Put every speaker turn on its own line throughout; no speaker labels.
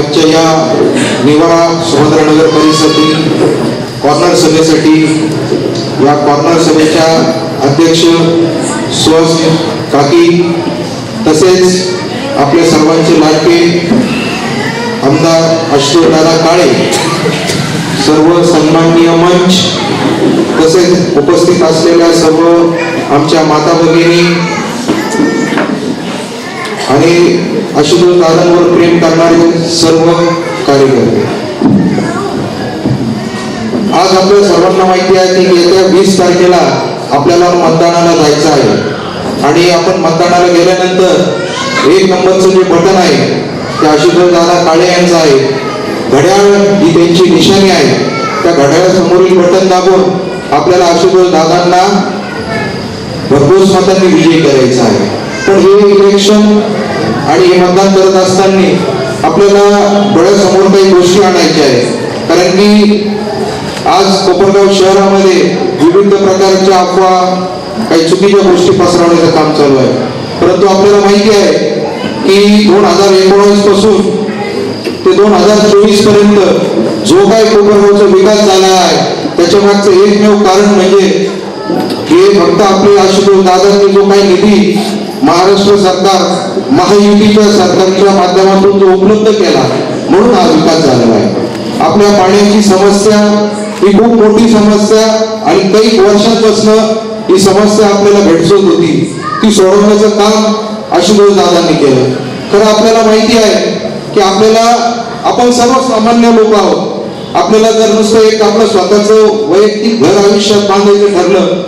आजच्या या निवारा सुभद्रानगर परिसरातील कॉर्नर सभेसाठी या कॉर्नर सभेच्या अध्यक्ष सुहास काकी तसेच आपल्या सर्वांचे लाडके आमदार अश्वदादा काळे सर्व सन्माननीय मंच तसेच उपस्थित असलेल्या सर्व आमच्या माता भगिनी आणि आशुतोष दादांवर प्रेम करणारे सर्व कार्यकर्ते. आज आपल्या सर्वांना माहिती आहे की येत्या वीस तारखेला आपल्याला मतदानाला जायचं आहे. आणि आपण मतदानाला गेल्यानंतर एक नंबरचं जे बटन आहे ते आशुतोष दादा काळे यांचं आहे. घड्याळ ही त्यांची निशाणी आहे. त्या घड्याळासमोरील बटन दाबून आपल्याला आशुतोष दादांना भरघोस मतांनी विजयी करायचा आहे. तर हे इलेक्शन आणि हे मतदान करत असताना आपल्याला डोळ्यासमोर काही गोष्टी आणायच्या आहेत. कारण की आज कोपरगाव शहरामध्ये विविध प्रकारच्या अफवा काही चुकीच्या गोष्टी पसरवण्याचं काम चालू आहे. परंतु आपल्याला माहिती आहे की दोन हजार एकोणीसपासून ते दोन हजार चोवीसपर्यंत जो काही कोपरगावचा विकास झाला आहे त्याच्या मागचं एकमेव कारण म्हणजे हे फक्त आपले आशुतोष दादांनी जो काही निधी महाराष्ट्र सरकार महायुतीच्या सरकारच्या माध्यमातून जो उपलब्ध केला म्हणून हा विकास झालेला आहे. आपल्या पाण्याची समस्या ही खूप मोठी समस्या आणि काही वर्षांपासून ही समस्या आपल्याला भेटसत होती. ती सोडवण्याचं काम आशुतोष दादांनी केलं. खरं आपल्याला माहिती आहे की आपल्याला आपण सर्वसामान्य लोक आहोत. आपल्याला जर नुसतं एक आपलं स्वतःचं वैयक्तिक घर आयुष्यात बांधायचं ठरलं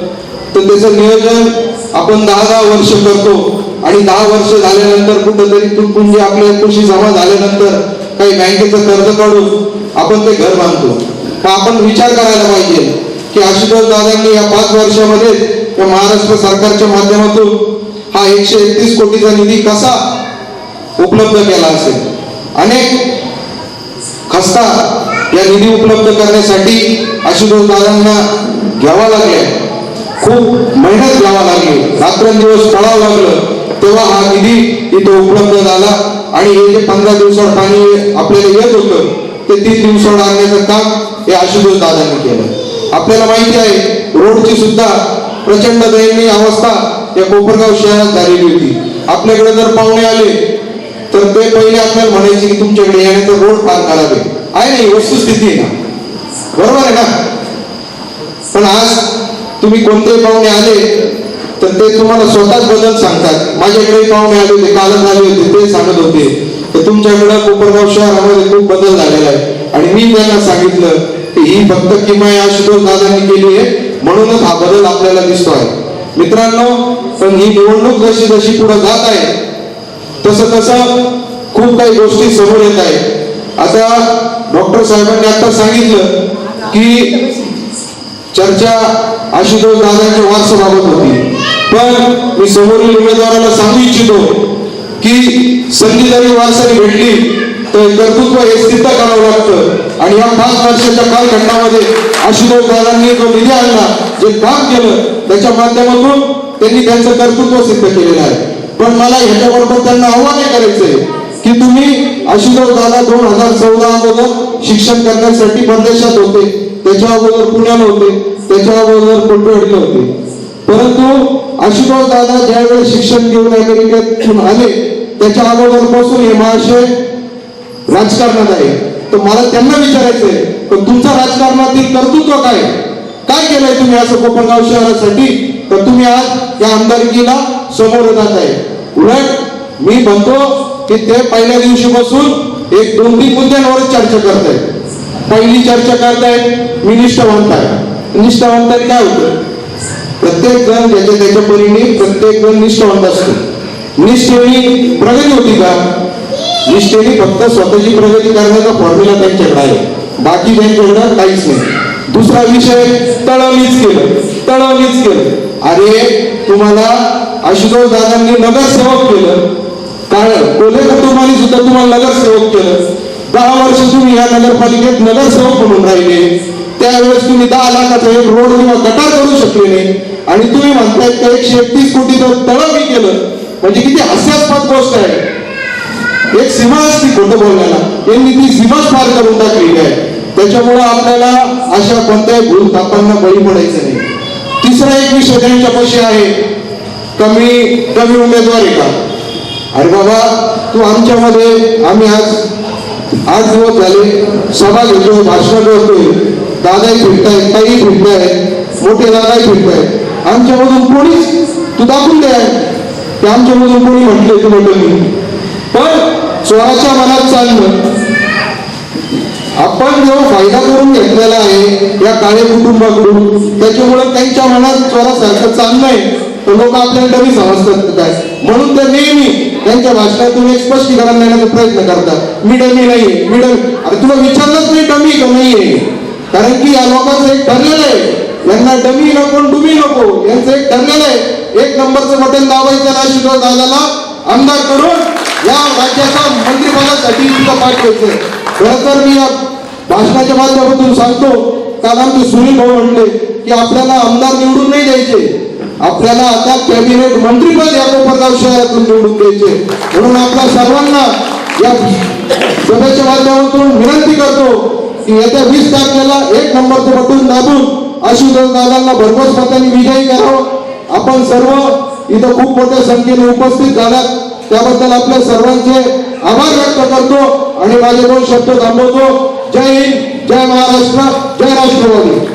तर त्याचं नियोजन आपण दहा दहा वर्ष करतो. आणि दहा वर्ष झाल्यानंतर कुठंतरी तुटपुंजी आपल्या कृषी जमा झाल्यानंतर काही बँकेचं कर्ज काढून आपण ते घर बांधतो. तर आपण विचार करायला पाहिजे की आशुतोष दादांनी या पाच वर्षामध्ये या महाराष्ट्र सरकारच्या माध्यमातून हा एकशे एकतीस कोटीचा निधी कसा उपलब्ध केला असेल? अनेक खस्ता या निधी उपलब्ध करण्यासाठी आशुतोष दादांना घ्यावा लागल्या खूप मेहनत लावा लागली. रात्रंदिवस पळावं लागलं. तेव्हा हा निधी इथं उपलब्ध झाला. आणि हे जे पंधरा दिवसावर पाणी आपल्याला येत होतं ते तीन दिवसावर आणण्याचं काम हे आशुतोष दादांनी केलं. आपल्याला माहिती आहे रोडची सुद्धा प्रचंड दयनीय अवस्था या कोपरगाव शहरात झालेली होती. आपल्याकडे जर पाहुणे आले तर ते पहिले आपल्याला म्हणायचे की तुमच्याकडे येण्याचं रोड पार करावे आहे. नाही वस्तुस्थिती आहे ना. बरोबर आहे ना? पण आज तुम्ही कोणते पाहुणे आले तर ते तुम्हाला स्वतःच बदल सांगतात. माझ्याकडे पाहुणे आले होते कालच आले होते ते सांगत होते. तर तुमच्याकडे कोपरगाव शहरामध्ये खूप बदल झालेला आहे. आणि मी त्यांना सांगितलं की ही फक्त किमया आशुतोष दादांनी केली आहे म्हणूनच हा बदल आपल्याला दिसतो आहे मित्रांनो पण ही निवडणूक जशी जशी पुढे जात आहे तसं तसं खूप काही गोष्टी समोर येत आहे आता डॉक्टर साहेबांनी आता सांगितलं की चर्चा आशुतोष दादांच्या वारसाबाबत होती. पण मी समोरील उमेदवाराला सांगू इच्छितो की संधी जरी वारसाने भेटली तर कर्तृत्व हे सिद्ध करावं लागतं. आणि या पाच वर्षाच्या कालखंडामध्ये आशुतोष दादांनी जो निधी आणला जे काम केलं त्याच्या माध्यमातून त्यांनी त्यांचं कर्तृत्व सिद्ध केलेलं आहे. पण मला ह्याच्याबरोबर त्यांना आव्हान करायचंय की तुम्ही आशुतोष दादा दोन हजार चौदा अगोदर शिक्षण करण्यासाठी परदेशात होते. त्याच्या अगोदर पुण्याला होते त्याच्या अगोदर कोटवाडीला होते. परंतु आशुतोष दादा ज्यावेळेस शिक्षण घेऊन अमेरिकेतून आले त्याच्या अगोदरपासून हे महाशय राजकारणात आहे. तर मला त्यांना विचारायचंय तर तुमचं राजकारणातील कर्तृत्व काय काय केलंय तुम्ही असं कोपरगाव शहरासाठी? तर तुम्ही आज या आमदारकीला समोर जात आहे. उलट मी म्हणतो की ते पहिल्या दिवशीपासून एक दोन तीन मुद्द्यांवर चर्चा करतायत. पहिली चर्चा करतायत मी निष्ठावंत आहे काय होतं प्रत्येक जण ज्याच्या त्याच्या परीने प्रत्येक जण निष्ठावंत असतो. निष्ठेने प्रगती होती का? निष्ठेने फक्त स्वतःची प्रगती करण्याचा फॉर्म्युला त्यांच्याकडे आहे. बाकी त्यांच्याकडे काहीच नाही. दुसरा विषय तळवलीच केलं. तळवलीच केलं. अरे तुम्हाला आशुतोष दादांनी नगरसेवक केलं. कारण कोल्हे कुटुंबाने सुद्धा तुम्हाला नगरसेवक केलं. दहा वर्ष तुम्ही या नगरपालिकेत नगरसेवक म्हणून राहिले. त्यावेळेस तुम्ही दहा लाखाचा एक रोड किंवा गटार करू शकले नाही. आणि तुम्ही म्हणतायत का एकशे एकतीस कोटीचं तळं मी केलं. म्हणजे किती हास्यास्पद गोष्ट आहे. एक सीमा असती खोटं बोलण्याला. यांनी ती सीमाच पार करून टाकलेली आहे. त्याच्यामुळं आपल्याला अशा कोणत्याही भूलथापांना बळी पडायचं नाही. तिसरा एक विषय त्यांच्यापाशी आहे. कमी कमी उमेदवार आहे का? अरे बाबा तू आमच्यामध्ये आम्ही आज आठ दिवस झाले सभा घेतो भाषण करतोय दादाही फिरताय ताई फिरताय मोठे दादाही फिरताय. आमच्यामधून कोणीच तू दाखवून द्या ते आमच्यामधून कोणी म्हटले तू म्हटलं मी पण स्वराच्या मनात चालणं आपण जो फायदा करून घेतलेला आहे या काळे कुटुंबाकडून त्याच्यामुळे त्यांच्या मनात स्वरासारखं चांगलं आहे. लोक आपल्याला डमी समजतात काय? म्हणून ते नेहमी त्यांच्या भाषणातून एक स्पष्टीकरण देण्याचा प्रयत्न करतात. मी डमी नाहीये मी डमी अरे तुला विचारलंच नाही डमी का नाहीये? कारण की या लोकांचं एक ठरलेलं आहे. यांना डमी नको डुमी नको यांचं एक ठरलेलं आहे. एक नंबरचं बटन दाबायचं नाशिक दादाला आमदार करून या राज्याचा मंत्रिपदासाठी तिथं पाठवायचं खरं तर मी या भाषणाच्या माध्यमातून सांगतो काल आमचे सुनील भाऊ म्हणले की आपल्याला आमदार निवडून नाही द्यायचे. आपल्याला आता कॅबिनेट मंत्रीपद या कोपरगाव शहरातून निवडून द्यायचे म्हणून आपल्या सर्वांना या सभेच्या माध्यमातून विनंती करतो की येत्या वीस तारखेला एक नंबरचं बटून दाबून आशुतोष दादांना भरघोस मतांनी विजयी करावं. आपण सर्व इथं खूप मोठ्या संख्येने उपस्थित झाल्यात त्याबद्दल आपल्या सर्वांचे आभार व्यक्त करतो आणि माझे दोन शब्द थांबवतो. जय हिंद जय महाराष्ट्र जय राष्ट्रवादी.